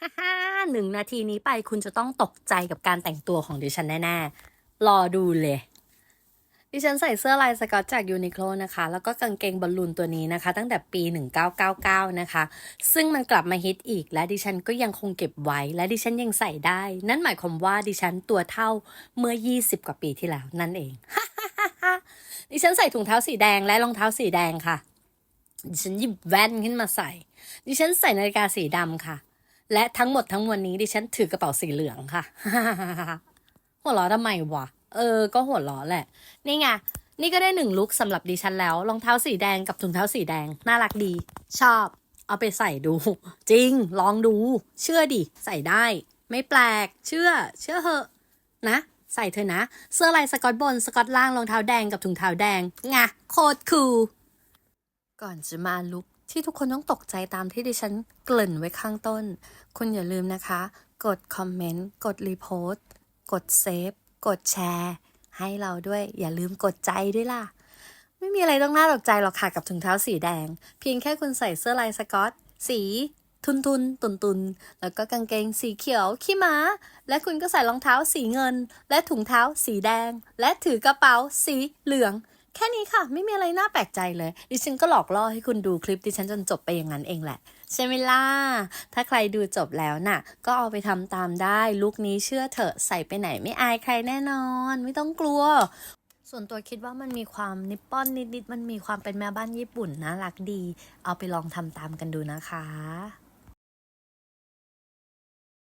ฮ่าฮ่าหนึ่งนาทีนี้ไปคุณจะต้องตกใจกับการแต่งตัวของดิฉันแน่ ๆ รอดูเลย ดิฉันใส่เสื้อลายสกอตจากยูนิโคลนะคะ แล้วก็กางเกงบอลลูนตัวนี้นะคะ ตั้งแต่ปี 1999 นะคะ ซึ่งมันกลับมาฮิตอีก และดิฉันก็ยังคงเก็บไว้ และดิฉันยังใส่ได้ นั่นหมายความว่าดิฉันตัวเท่าเมื่อ 20 กว่าปีที่แล้วนั่นเอง ดิฉันใส่ถุงเท้าสีแดงและรองเท้าสีแดงค่ะ ดิฉันหยิบแว่นขึ้นมาใส่ ดิฉันใส่นาฬิกาสีดำค่ะ และทั้งหมดทั้งมวลนี้ดิฉันถือกระเป๋าสีเหลืองค่ะ หัวเราะทำไมวะ เออ ก็หัวเราะแหละ นี่ไง นี่ก็ได้หนึ่งลุคสำหรับดิฉันแล้ว รองเท้าสีแดงกับถุงเท้าสีแดง น่ารักดี ชอบ เอาไปใส่ดู จริง ลองดู เชื่อดิ ใส่ได้ ไม่แปลก เชื่อ เชื่อเหอะ นะ ใส่เถอะนะ เสื้อลายสกอตบน สกอตล่าง รองเท้าแดงกับถุงเท้าแดง ไง โคตรคูล ก่อนจะมาลุก ที่ทุกคนต้องตกใจตามที่ดิฉันเกริ่นไว้ข้างต้น คุณอย่าลืมนะคะ กดคอมเมนต์ กดรีโพสต์ กดเซฟ กดแชร์ ให้เราด้วย อย่าลืมกดใจด้วยล่ะ ไม่มีอะไรต้องน่าตกใจหรอกค่ะกับถุงเท้าสีแดง เพียงแค่คุณใส่เสื้อลายสกอต สีทุนทุนตุนตุนแล้วก็กางเกงสีเขียวขี้ม้า และคุณก็ใส่รองเท้าสีเงิน และถุงเท้าสีแดง และถือกระเป๋าสีเหลือง แค่นี้ค่ะ ไม่มีอะไรน่าแปลกใจเลย ดิฉันก็หลอกล่อให้คุณดูคลิปดิฉันจนจบไปอย่างนั้นเองแหละ ใช่ไหมล่ะ ถ้าใครดูจบแล้วน่ะ ก็เอาไปทำตามได้ลุคนี้เชื่อเถอะใส่ไปไหนไม่อายใครแน่นอน ไม่ต้องกลัว ส่วนตัวคิดว่ามันมีความนิปปอนนิดๆมันมีความเป็นแม่บ้านญี่ปุ่นน่ารักดี เอาไปลองทำตามกันดูนะคะ